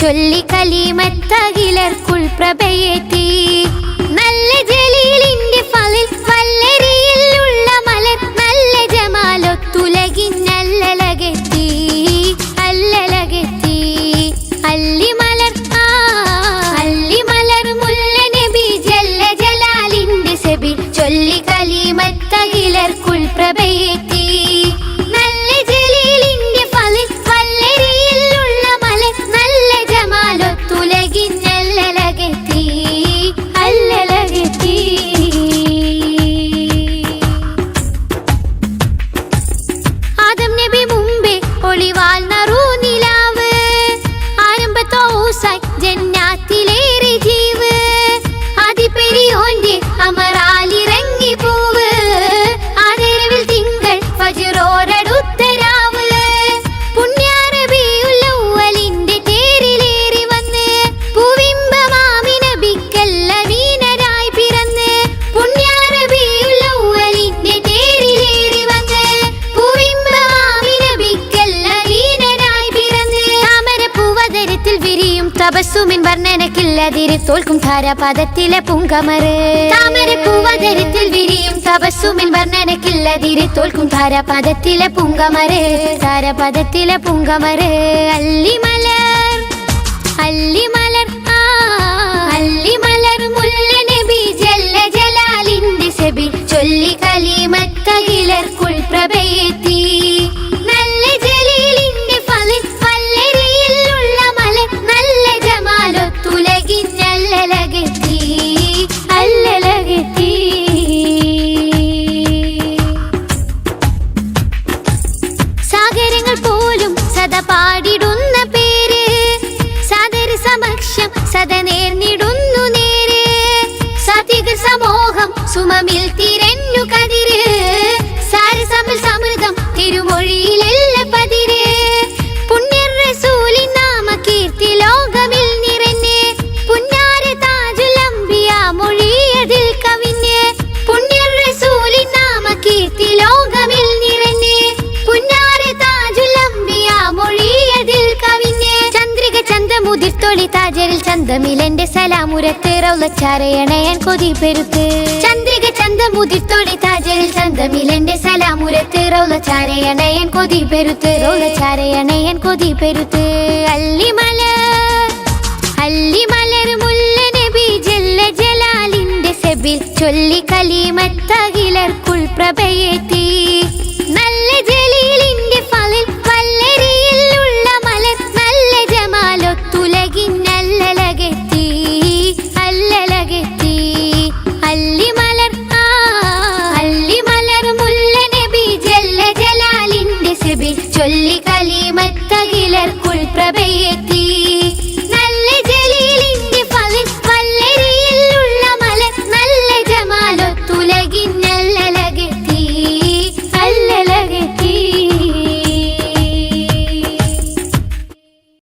ചൊല്ലി കലീമത്തകിലർക്കുൾ പ്രഭയെ തപസ്സുമിൻ വർണനക്കില്ലതിരി തോൽക്കും ധാരാപദത്തിലെ പുങ്കമറ്. താമരപ്പൂവതരത്തിൽ വിരിയും തപസ്സുമിൻ വർണനക്കില്ലതിരി തോൽക്കും ധാരാപദത്തിലെ പുങ്കമറ്. താരപദത്തിലെ പുങ്കമറ്. അല്ലിമലർ അല്ലിമലർ സുമമിൽ തിരഞ്ഞു കതിര്. ചന്തമിലെന്റെ സലാമുരത്ത് റൗലച്ചാരയണയൻ കൊതി പെരുത്ത്. ചന്ദ്രിക ചന്തമുതിർത്തോടെ താജലിൽ ചന്തമിലെന്റെ സലാമുരത്ത് റൗലച്ചാരയണയൻ കൊതി പെരുത്ത്. റൗലച്ചാരയണയൻ കൊതി പെരുത്ത്. അല്ലിമല അല്ലിമലർ മുല്ല നബി ചൊല്ലി കലിമത്തകിലർക്കുൾ പ്രഭയെത്തി നല്ല ചൊല്ലി കലിമത്തകിലർക്കുൾ പ്രഭയെത്തി